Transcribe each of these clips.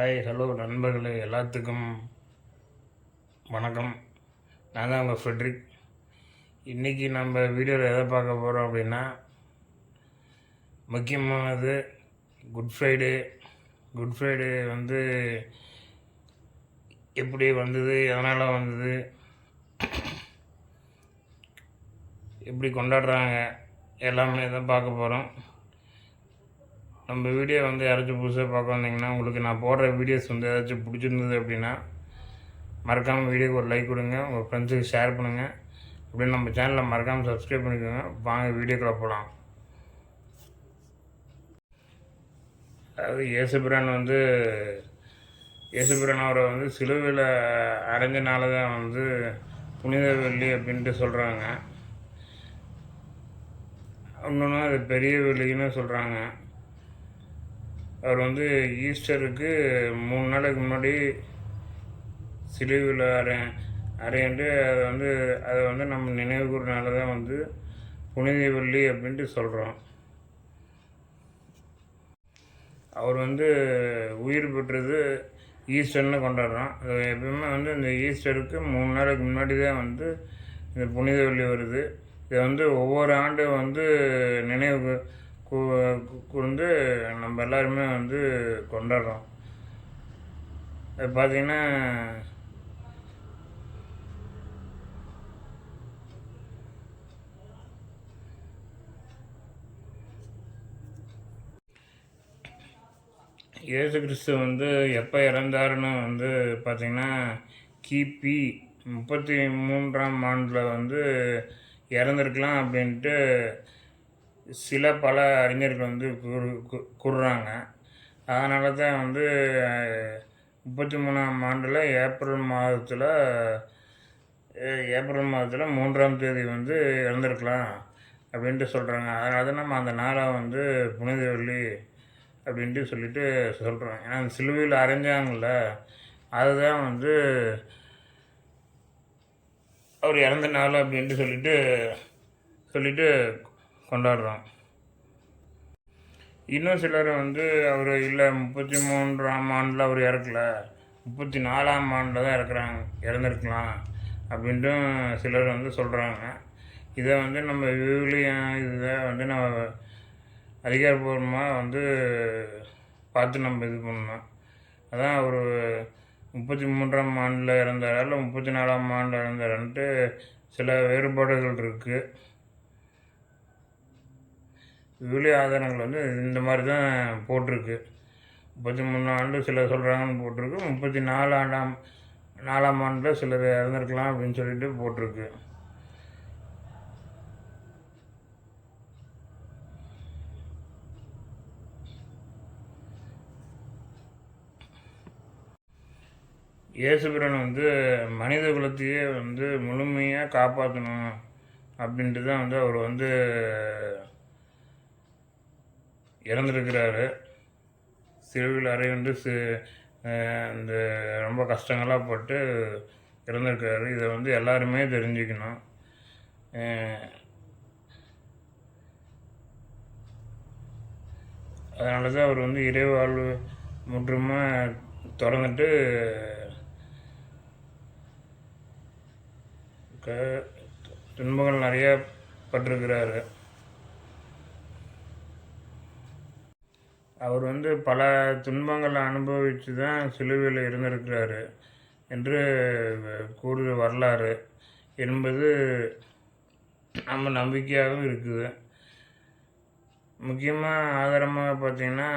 Hi hello நண்பர்களே எல்லாத்துக்கும் வணக்கம். நான் தான் உங்கள் ஃப்ரெட்ரிக். இன்றைக்கி நம்ம வீடியோவில் எதை பார்க்க போகிறோம் அப்படின்னா முக்கியமானது குட் ஃப்ரைடே குட் ஃப்ரைடே வந்து எப்படி வந்தது எதனால் வந்தது எப்படி கொண்டாடுறாங்க எல்லாமே தான் பார்க்க போகிறோம் நம்ம வீடியோ வந்து யாராச்சும் புதுசாக பார்க்க வந்தீங்கன்னா உங்களுக்கு நான் போடுற வீடியோஸ் வந்து ஏதாச்சும் பிடிச்சிருந்தது அப்படின்னா மறக்காமல் வீடியோக்கு ஒரு லைக் கொடுங்க உங்கள் ஃப்ரெண்ட்ஸுக்கு ஷேர் பண்ணுங்கள் அப்படின்னு நம்ம சேனலில் மறக்காமல் சப்ஸ்கிரைப் பண்ணிக்கோங்க. வாங்க வீடியோக்குள்ளே போகலாம் அதாவது இயேசுபிரான் வந்து இயேசுபிரான் அவரை வந்து சிலுவையில் அடைஞ்சனால தான் வந்து புனித வெள்ளி அப்படின்ட்டு சொல்கிறாங்க இன்னொன்று அது பெரிய வெள்ளின்னு சொல்கிறாங்க அவர் வந்து ஈஸ்டருக்கு மூணு நாளைக்கு முன்னாடி சிலுவையில் அறை அறையண்டு அதை வந்து அதை வந்து நம்ம நினைவுகூறனால தான் வந்து புனித வெள்ளி அப்படின்ட்டு சொல்கிறோம் அவர் வந்து உயிர் பெற்றது ஈஸ்டர்னு கொண்டாடுறோம். அது எப்பயுமே வந்து இந்த ஈஸ்டருக்கு மூணு நாளைக்கு முன்னாடி தான் வந்து இந்த புனித வெள்ளி வருது. இதை வந்து ஒவ்வொரு ஆண்டும் வந்து நினைவு வந்து நம்ம எல்லாருமே வந்து கொண்டாடுறோம். அது பார்த்திங்கன்னா இயேசு கிறிஸ்து வந்து எப்போ இறந்தாருன்னு வந்து பார்த்திங்கன்னா கிபி முப்பத்தி மூன்றாம் ஆண்டில் வந்து இறந்துருக்கலாம் அப்படின்ட்டு சில பல அறிஞர்கள் வந்து கூறு கூறுறாங்க. அதனால தான் வந்து முப்பத்தி மூணாம் ஆண்டில் ஏப்ரல் மாதத்தில் ஏப்ரல் மாதத்தில் மூன்றாம் தேதி வந்து இறந்துருக்கலாம் அப்படின்ட்டு சொல்கிறாங்க அதனால தான் நம்ம அந்த நாளை வந்து புனித வெள்ளி அப்படின்ட்டு சொல்லிட்டு சொல்கிறோம் ஏன்னா அந்த சிலுவையில் அரைஞ்சாங்கல்ல அதுதான் வந்து அவர் இறந்த நாள் அப்படின்ட்டு சொல்லிட்டு சொல்லிட்டு கொண்டாடுறோம். இன்னும் சிலர் வந்து அவர் இல்லை முப்பத்தி மூன்றாம் ஆண்டில் அவர் இறக்கல. முப்பத்தி நாலாம் ஆண்டில் தான் இறக்குறாங்க இறந்துருக்கலாம் அப்படின்ட்டும் சிலர் வந்து சொல்கிறாங்க இதை வந்து நம்ம விவிலியம் இதை வந்து நம்ம அதிகாரப்பூர்வமாக வந்து பார்த்து நம்ம இது பண்ணணும். அதான் அவர் முப்பத்தி மூன்றாம் ஆண்டில் இறந்தாரா இல்லை முப்பத்தி நாலாம் ஆண்டில் இறந்தாரான்ட்டு சில வேறுபாடுகள் இருக்குது விலை ஆதாரங்கள் வந்து இந்த மாதிரி தான் போட்டிருக்கு. முப்பத்தி மூணு ஆண்டு சிலர் சொல்கிறாங்கன்னு போட்டிருக்கு. முப்பத்தி நாலு ஆண்டாம் நாலாம் ஆண்டில் சிலர் இறந்துருக்கலாம் அப்படின்னு சொல்லிட்டு போட்டிருக்கு. இயேசுபிரன் வந்து மனித குலத்தையே வந்து முழுமையாக காப்பாற்றணும் அப்படின்ட்டு தான் வந்து அவர் வந்து இறந்துருக்கிறாரு. சிறுவில் அறையுண்டு சி இந்த ரொம்ப கஷ்டங்களாக பட்டு இறந்துருக்காரு இதை வந்து எல்லாருமே தெரிஞ்சுக்கணும். அதனால தான் அவர் வந்து இறைவாழ்வு முற்றுமாக திறந்துட்டு க துன்பங்கள் நிறையா பட்டிருக்கிறாரு. அவர் வந்து பல துன்பங்களை அனுபவித்து தான் சிலுவையில் இருந்திருக்கிறாரு என்று கூறு வரலாறு என்பது நம்ம நம்பிக்கையாகவும் இருக்குது. முக்கியமாக ஆதாரமாக பார்த்தீங்கன்னா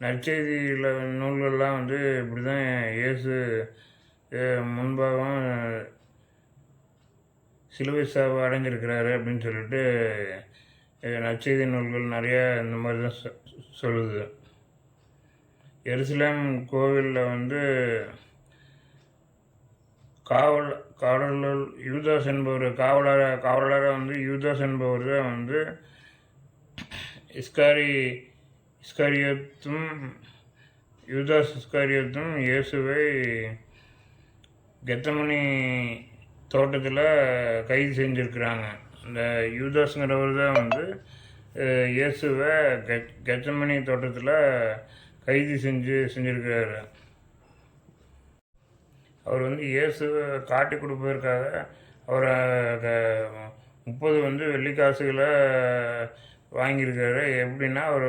நற்செய்தியில் நூல்கள்லாம் வந்து இப்படி தான் இயேசு முன்பாகவும் சிலுவை சாவு அடைஞ்சிருக்கிறாரு அப்படின்னு சொல்லிட்டு நற்செய்தி நூல்கள் நிறைய இந்த மாதிரி தான் சொ- சொல்லுது. எருசலேம் கோவிலில் வந்து காவல் காவலர் யூதாஸ் என்பவர் காவலர் காவலராக வந்து யூதாஸ் என்பவர் தான் வந்து இஸ்காரி இஸ்காரியத்தும் யூதாஸ் இஸ்காரியத்தும் இயேசுவை கெத்தமணி தோட்டத்தில் கைது செஞ்சுருக்கிறாங்க. இந்த யூதாஸுங்கிறவர் தான் வந்து இயேசுவை கெ கெத்தமணி தோட்டத்தில் கைது செஞ்சு செஞ்சுருக்கிறாரு. அவர் வந்து இயேசுவை காட்டி கொடுப்பதற்காக அவரை முப்பது வந்து வெள்ளிக்காசுகளை வாங்கியிருக்காரு எப்படின்னா அவர்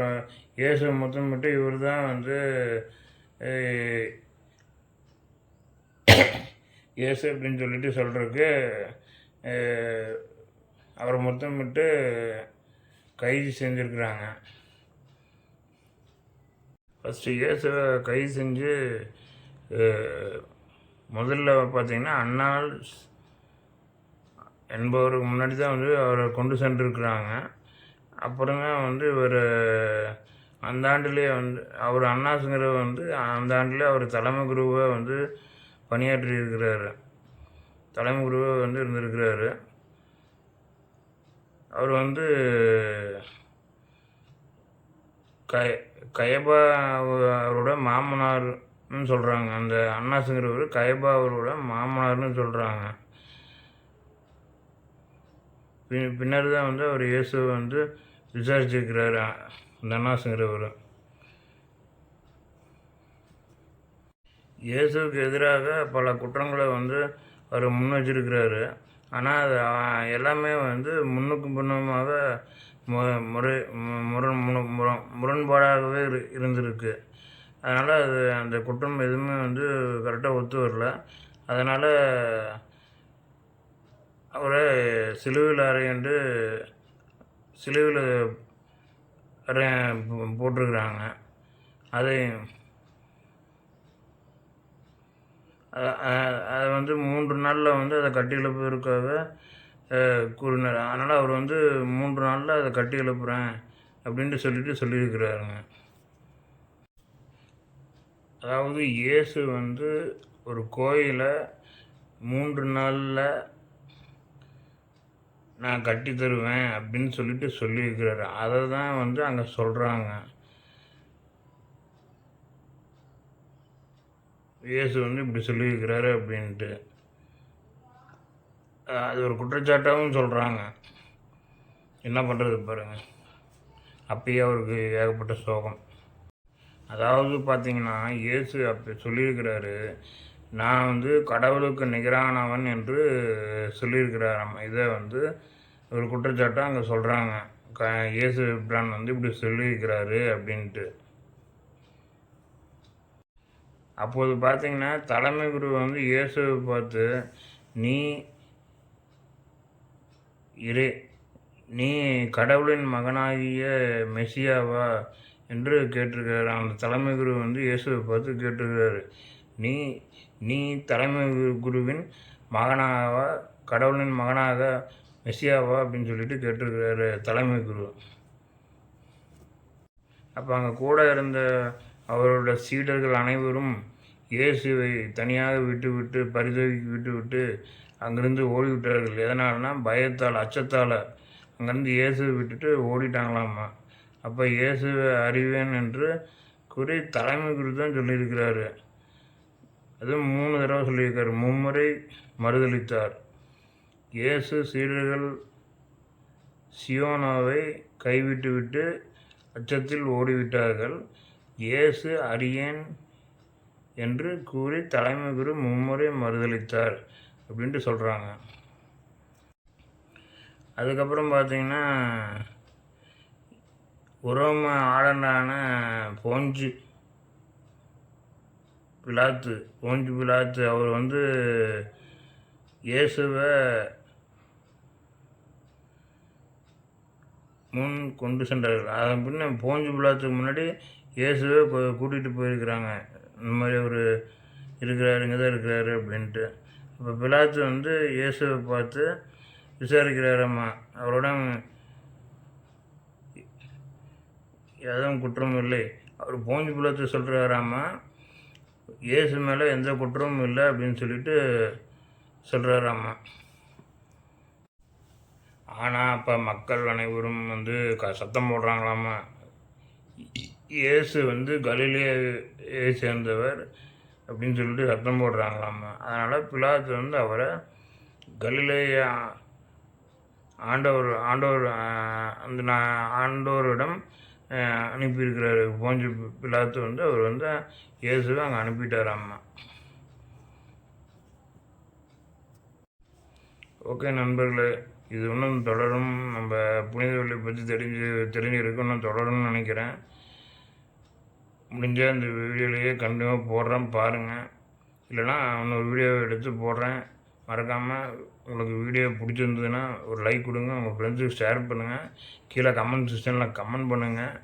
இயேசு முத்தமிட்டு இவர் தான் வந்து இயேசு அப்படின்னு சொல்லிட்டு சொல்கிறதுக்கு அவரை முத்தமிட்டு கைது செஞ்சுருக்குறாங்க. ஃபஸ்ட்டு இயேசுவை கைது செஞ்சு முதல்ல பார்த்தீங்கன்னா அன்னாள் என்பவருக்கு முன்னாடி தான் வந்து அவரை கொண்டு சென்றிருக்கிறாங்க. அப்புறமா வந்து இவர் அந்த ஆண்டுலேயே வந்து அவர் அண்ணாசுங்கிறவர் வந்து அந்த ஆண்டுலேயே அவர் தலைமை குருவை வந்து பணியாற்றி இருக்கிறாரு தலைமை குருவை வந்து இருந்திருக்கிறாரு. அவர் வந்து கய கயபா அவரோட மாமனார்னு சொல்கிறாங்க அந்த அண்ணாசுங்கிறவர் கயபா அவரோட மாமனார்னு சொல்கிறாங்க பின் பின்னர் தான் வந்து அவர் இயேசுவை வந்து விசாரிச்சிருக்கிறாரு அந்த அண்ணாசுங்கிறவர். இயேசுவுக்கு எதிராக பல குற்றங்களை வந்து அவர் முன் வச்சிருக்கிறாரு. ஆனால் அது எல்லாமே வந்து முன்னுக்கு பின்னுமாக மு- முறை மு- முரண் முரண் முரண்பாடாகவே இரு இருந்திருக்கு. அதனால் அது அந்த குற்றம் எதுவுமே வந்து கரெக்டாக ஒத்து வரல. அதனால் அவரை சிலுவையில் அறையண்டு சிலுவையில் அறை போட்டிருக்கிறாங்க. அதை அதை வந்து மூன்று நாளில் வந்து அதை கட்டி எழுப்புவதற்காக கூறினார். அதனால் அவர் வந்து மூன்று நாளில் அதை கட்டி எழுப்புகிறேன் அப்படின்ட்டு சொல்லிட்டு சொல்லியிருக்கிறாருங்க. அதாவது இயேசு வந்து ஒரு கோயிலை மூன்று நாளில் நான் கட்டி தருவேன் அப்படின்னு சொல்லிட்டு சொல்லியிருக்கிறாரு. அதை தான் வந்து அங்கே சொல்கிறாங்க இயேசு வந்து இப்படி சொல்லியிருக்கிறாரு அப்படின்ட்டு. அது ஒரு குற்றச்சாட்டாகவும் சொல்கிறாங்க என்ன பண்ணுறது பாருங்க. அப்பயே அவருக்கு ஏகப்பட்ட சோகம். அதாவது பார்த்தீங்கன்னா இயேசு அப்படி சொல்லியிருக்கிறாரு. நான் வந்து கடவுளுக்கு நிகரானவன் என்று சொல்லியிருக்கிறாராம் இதை வந்து ஒரு குற்றச்சாட்டாக அங்கே சொல்கிறாங்க க இயேசு பிரான் வந்து இப்படி சொல்லியிருக்கிறாரு அப்படின்ட்டு. அப்போது பார்த்தீங்கன்னா தலைமை குரு வந்து இயேசுவை பார்த்து நீ இரு நீ கடவுளின் மகனாகிய மெசியாவா? என்று கேட்டிருக்கிறார். அந்த தலைமை குரு வந்து இயேசுவை பார்த்து கேட்டிருக்காரு நீ நீ தலைமை குருவின் மகனாவா கடவுளின் மகனாக மெசியாவா? அப்படின்னு சொல்லிட்டு கேட்டிருக்காரு தலைமை குரு. அப்போ அங்கே கூட இருந்த அவரோட சீடர்கள் அனைவரும் இயேசுவை தனியாக விட்டுவிட்டு விட்டு பரிதவிக்கு விட்டு அங்கிருந்து ஓடிவிட்டார்கள். எதனால்னா பயத்தால் அச்சத்தால் அங்கேருந்து இயேசுவை விட்டுட்டு ஓடிட்டாங்களாமா? அப்போ இயேசுவை அறிவேன் என்று கூறி தலைமை குரு சொல்லியிருக்கிறாரு. அதுவும் மூணு தடவை சொல்லியிருக்கார். மும்முறை மறுதளித்தார் இயேசு சீடர்கள் சியோனாவை கைவிட்டுவிட்டு அச்சத்தில் ஓடிவிட்டார்கள். இயேசு அரியேன் என்று கூறி தலைமை குரு மும்முறை மறுதளித்தார் அப்படின்ட்டு சொல்கிறாங்க அதுக்கப்புறம் பார்த்தீங்கன்னா உரோம ஆடனான போஞ்சு பிலாத்து போஞ்சு பிலாத்து அவர் வந்து இயேசுவை முன் கொண்டு சென்றார்கள். அதன் பின்ன போஞ்சு பிலாத்துக்கு முன்னாடி இயேசுவை கூட்டிகிட்டு போயிருக்கிறாங்க. இந்த மாதிரி ஒரு இருக்கிறாரு இங்கே தான் இருக்கிறாரு அப்படின்ட்டு. இப்போ பிலாத்து வந்து இயேசுவை பார்த்து விசாரிக்கிறாரம்மா அவரோட எதுவும் குற்றம் இல்லை. அவர் போஞ்சு பிலாத்து சொல்கிறாராம்மா இயேசு மேலே எந்த குற்றமும் இல்லை அப்படின்னு சொல்லிட்டு சொல்கிறாராம்மா ஆனால் அப்போ மக்கள் அனைவரும் வந்து க சத்தம் போடுறாங்களாம்மா இயேசு வந்து கலிலேயை சேர்ந்தவர் அப்படின்னு சொல்லிட்டு சத்தம் போடுறாங்களாம்மா அதனால் பிலாத்து வந்து அவரை கலிலேய ஆண்டவர் ஆண்டவர் அந்த நான் ஆண்டோரிடம் அனுப்பியிருக்கிறார் அனுப்பியிருக்கிறாரு. போஞ்சு பிலாத்து வந்து அவர் வந்து இயேசுவை அங்கே அனுப்பிட்டாராம்மா ஓகே நண்பர்களே இது இன்னும் தொடரும். நம்ம புனித பற்றி தெரிஞ்சு தெரிஞ்சிருக்கு இன்னும் தொடரும்னு நினைக்கிறேன். முடிஞ்சால் இந்த வீடியோலையே கண்டிப்பாக போடுறேன் பாருங்கள் இல்லைனா இன்னொரு வீடியோ எடுத்து போடுறேன். மறக்காமல் உங்களுக்கு வீடியோ பிடிச்சிருந்ததுன்னா ஒரு லைக் கொடுங்க. உங்கள் ஃப்ரெண்ட்ஸுக்கு ஷேர் பண்ணுங்கள் கீழே கமெண்ட் செக்ஷனில் கமெண்ட் பண்ணுங்கள்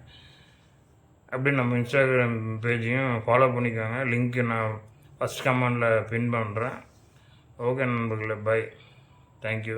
அப்படியே நம்ம இன்ஸ்டாகிராம் பேஜையும் ஃபாலோ பண்ணிக்கோங்க. லிங்க்கு நான் ஃபஸ்ட் கமெண்டில் பின் பண்ணுறேன் ஓகே நண்பர்களே பை தேங்க்யூ